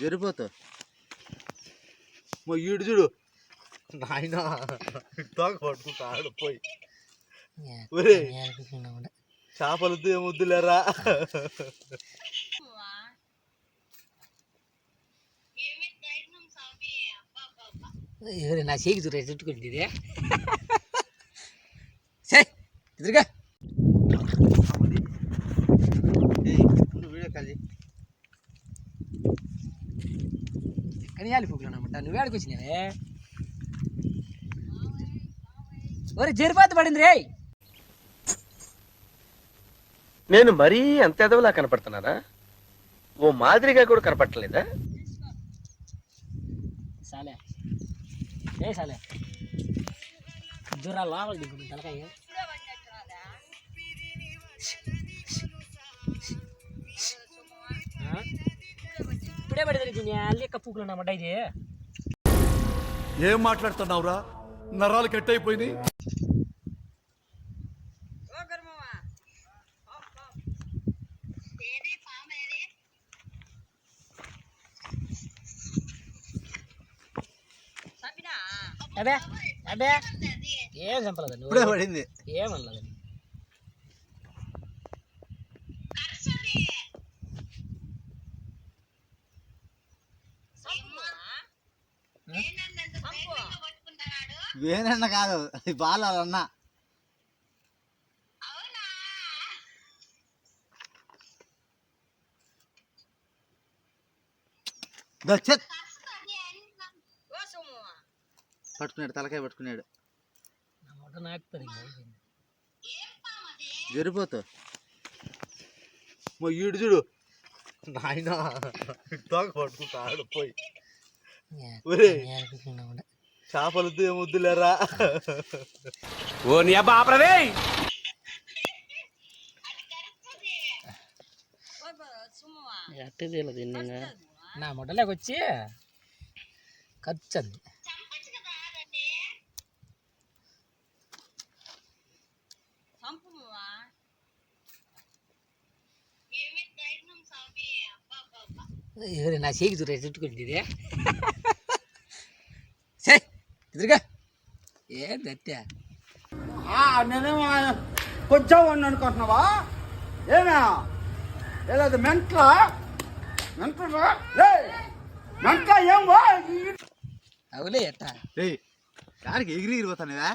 జరిపోతావు మా ఈడు చూడు. నాయన తోక పట్టుకుంటా పోయి. ఒరే చేపలతో ఏమొద్దులేరా నా చేకి చూడ చుట్టుకుంటుంది సరే ఎదురుగా. కనియాలి పూకులు అనమాట నువ్వు ఏడికి వచ్చినావే? ఒరే జరిపాత పడింది రే నేను మరీ అంత ఎదవలా కనపడుతున్నానా? ఓ మాదిరిగా కూడా కనపడలేదా సాలే. ఏ సాలే. జ్వర లోపల దిగుతుంది తలకాయ. ఇప్పుడే పడింది అల్లెక్క పూకులు అన్నమాట ఇది ఏం మాట్లాడుతున్నావురా? నరాలు కట్ అయిపోయినాయి అబే అబే ఏం చంపలేదు ఇప్పుడే పడింది. ఏమనలేదు వేనన్న కాదు బాలన్న దచ్చత్ పట్టుకున్నాడు తలకాయ పట్టుకున్నాడు. జరిపోతావు మా ఈడు చూడు. నాయన తోక పట్టుకుంటాడు పోయి. ఒరే ఏడిపిస్తున్నా కూడా. చేపలతో ఏమొద్దులేరా ఓ నీ అబ్బా ఆపరదే నా మొట్టలోకి వచ్చి ఖర్చు అంది ఎవరు నా చేకి చూడ చుట్టుకుంటుంది ఇది సే ఎదురుగా ఏం దత్తా నేనేమో కొంచెం వాడిని అనుకుంటున్నావా ఏమే ఏదో మెంట్ల మెంట్ల మెంట్ల ఏం వా అవులే ఎట్టా రేయ్ కారికి ఎగిరి ఎగిరిపోతానువా